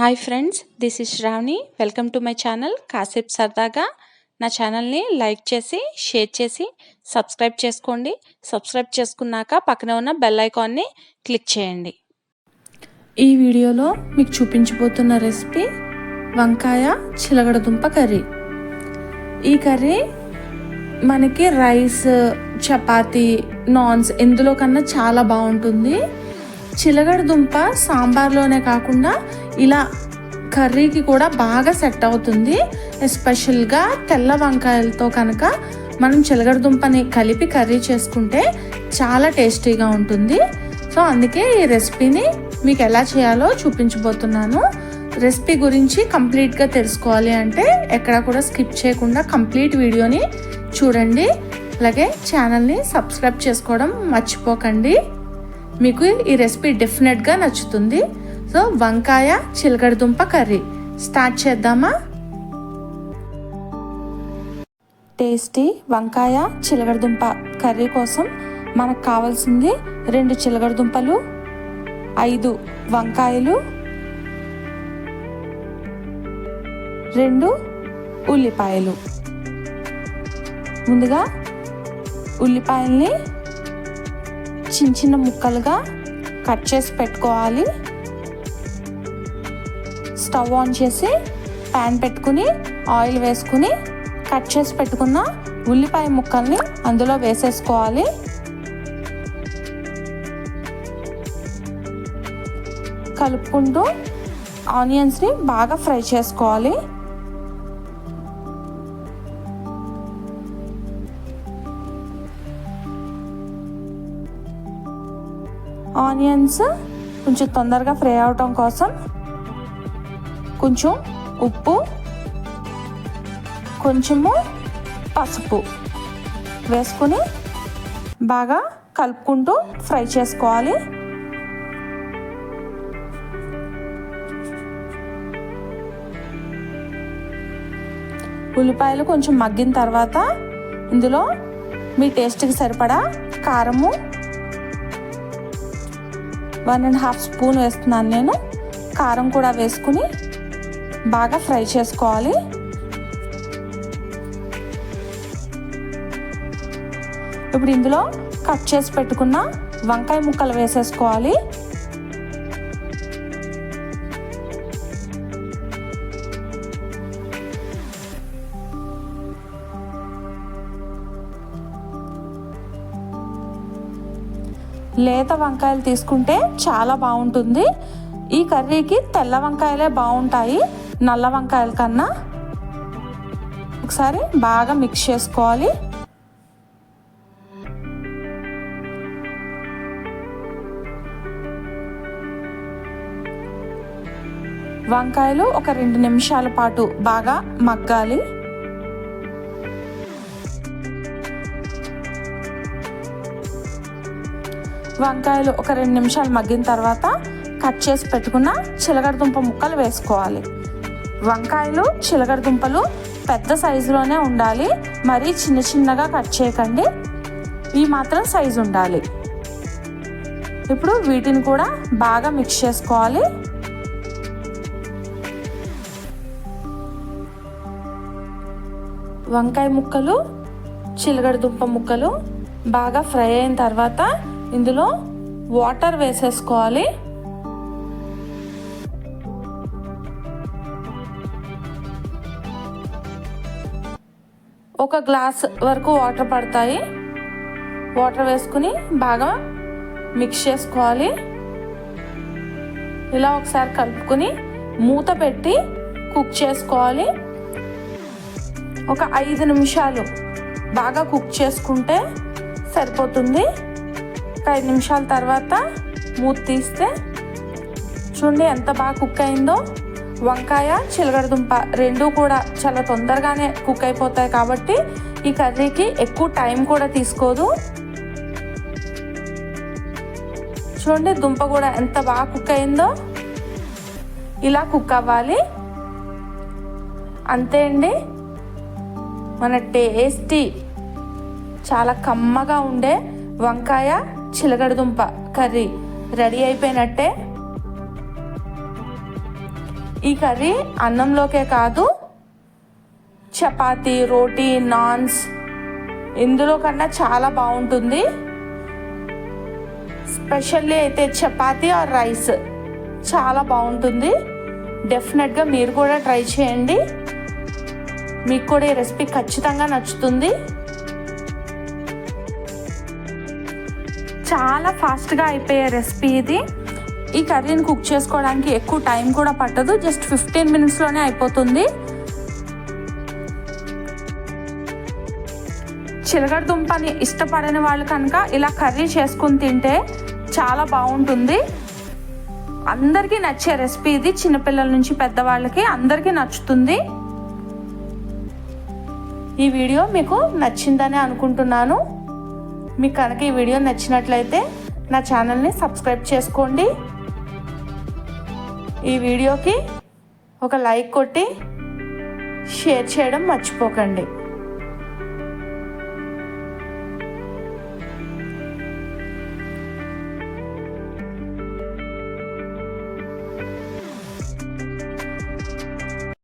Hi friends this is Sravani welcome to my channel కాసేపు సరదాగా నా ఛానల్ని లైక్ చేసి షేర్ చేసి సబ్స్క్రైబ్ చేసుకోండి. సబ్స్క్రైబ్ చేసుకున్నాక పక్కన ఉన్న బెల్ ఐకాన్ని క్లిక్ చేయండి. ఈ వీడియోలో మీకు చూపించబోతున్న రెసిపీ వంకాయ చిలగడదుంప కర్రీ. ఈ కర్రీ మనకి రైస్ చపాతి నాన్స్ ఎందులో కన్నా చాలా బాగుంటుంది. చిలగడదుంప సాంబార్లోనే కాకుండా ఇలా కర్రీకి కూడా బాగా సెట్ అవుతుంది. ఎస్పెషల్గా తెల్ల వంకాయలతో కనుక మనం చిలగడదుంపని కలిపి కర్రీ చేసుకుంటే చాలా టేస్టీగా ఉంటుంది. సో అందుకే ఈ రెసిపీని మీకు ఎలా చేయాలో చూపించబోతున్నాను. రెసిపీ గురించి కంప్లీట్గా తెలుసుకోవాలి అంటే ఎక్కడ కూడా స్కిప్ చేయకుండా కంప్లీట్ వీడియోని చూడండి. అలాగే ఛానల్ని సబ్స్క్రైబ్ చేసుకోవడం మర్చిపోకండి. మీకు ఈ రెసిపీ డెఫినెట్గా నచ్చుతుంది. సో వంకాయ చిలకడదుంప కర్రీ. స్టార్ట్ చేద్దామా? టేస్టీ వంకాయ చిలకడదుంప కర్రీ కోసం మనకు కావాల్సింది రెండు చిలకడదుంపలు ఐదు వంకాయలు రెండు ఉల్లిపాయలు. ముందుగా ఉల్లిపాయల్ని చిన్న చిన్న ముక్కలుగా కట్ చేసి పెట్టుకోవాలి. స్టవ్ ఆన్ చేసి ప్యాన్ పెట్టుకుని ఆయిల్ వేసుకుని కట్ చేసి పెట్టుకున్న ఉల్లిపాయ ముక్కల్ని అందులో వేసేసుకోవాలి. కలుపుకుంటూ ఆనియన్స్ని బాగా ఫ్రై చేసుకోవాలి. ఆనియన్స్ కొంచెం తొందరగా ఫ్రై అవటం కోసం కొంచెం ఉప్పు కొంచెము పసుపు వేసుకుని బాగా కలుపుకుంటూ ఫ్రై చేసుకోవాలి. ఉల్లిపాయలు కొంచెం మగ్గిన తర్వాత ఇందులో మీ టేస్ట్కి సరిపడా కారము వన్ అండ్ హాఫ్ స్పూన్ వేస్తున్నాను నేను. కారం కూడా వేసుకుని బాగా ఫ్రై చేసుకోవాలి. ఇప్పుడు ఇందులో కట్ చేసి పెట్టుకున్న వంకాయ ముక్కలు వేసేసుకోవాలి. లేత వంకాయలు తీసుకుంటే చాలా బాగుంటుంది. ఈ కర్రీకి తెల్ల వంకాయలే బాగుంటాయి. నల్ల వంకాయల కన్నా ఒకసారి బాగా మిక్స్ చేసుకోవాలి. వంకాయలు ఒక రెండు నిమిషాల పాటు బాగా మగ్గాలి. వంకాయలు ఒక రెండు నిమిషాలు మగ్గిన తర్వాత కట్ చేసి పెట్టుకున్న చిలగడదుంప ముక్కలు వేసుకోవాలి. వంకాయలు చిలగడదుంపలు పెద్ద సైజులోనే ఉండాలి. మరీ చిన్న చిన్నగా కట్ చేయకండి. ఈ మాత్రం సైజు ఉండాలి. ఇప్పుడు వీటిని కూడా బాగా మిక్స్ చేసుకోవాలి. వంకాయ ముక్కలు చిలగడదుంప ముక్కలు బాగా ఫ్రై అయిన తర్వాత ఇందులో వాటర్ వేసేసుకోవాలి. ఒక గ్లాస్ వరకు వాటర్ పడతాయి. వాటర్ వేసుకుని బాగా మిక్స్ చేసుకోవాలి. ఇలా ఒకసారి కలుపుకొని మూత పెట్టి కుక్ చేసుకోవాలి. ఒక ఐదు నిమిషాలు బాగా కుక్ చేసుకుంటే సరిపోతుంది. ఒక ఐదు నిమిషాల తర్వాత మూత తీస్తే చూడండి ఎంత బాగా కుక్ అయిందో. వంకాయ చిలగడదుంప రెండు కూడా చాలా తొందరగానే కుక్ అయిపోతాయి కాబట్టి ఈ కర్రీకి ఎక్కువ టైం కూడా తీసుకోదు. చూడండి దుంప కూడా ఎంత బాగా కుక్ అయిందో. ఇలా కుక్ అవ్వాలి. అంతే అండి. మన టేస్టీ చాలా కమ్మగా ఉండే వంకాయ చిలగడదుంప కర్రీ రెడీ అయిపోయినట్టే. ఈ కర్రీ అన్నంలోకే కాదు చపాతీ రోటీ నాన్స్ ఇందులో కన్నా చాలా బాగుంటుంది. స్పెషల్లీ అయితే చపాతీ ఆర్ రైస్ చాలా బాగుంటుంది. డెఫినెట్గా మీరు కూడా ట్రై చేయండి. మీకు కూడా ఈ రెసిపీ ఖచ్చితంగా నచ్చుతుంది. చాలా ఫాస్ట్గా అయిపోయే రెసిపీ ఇది. ఈ కర్రీని కుక్ చేసుకోవడానికి ఎక్కువ టైం కూడా పట్టదు జస్ట్ ఫిఫ్టీన్ మినిట్స్లోనే అయిపోతుంది. చిలగడ దుంపని ఇష్టపడని వాళ్ళు కనుక ఇలా కర్రీ చేసుకుని తింటే చాలా బాగుంటుంది. అందరికీ నచ్చే రెసిపీ ఇది చిన్నపిల్లల నుంచి పెద్దవాళ్ళకి అందరికీ నచ్చుతుంది. ఈ వీడియో మీకు నచ్చిందని అనుకుంటున్నాను. మీకు కనుక ఈ వీడియో నచ్చినట్లయితే నా ఛానల్ని సబ్స్క్రైబ్ చేసుకోండి. ఈ వీడియోకి ఒక లైక్ కొట్టి షేర్ చేయడం మర్చిపోకండి.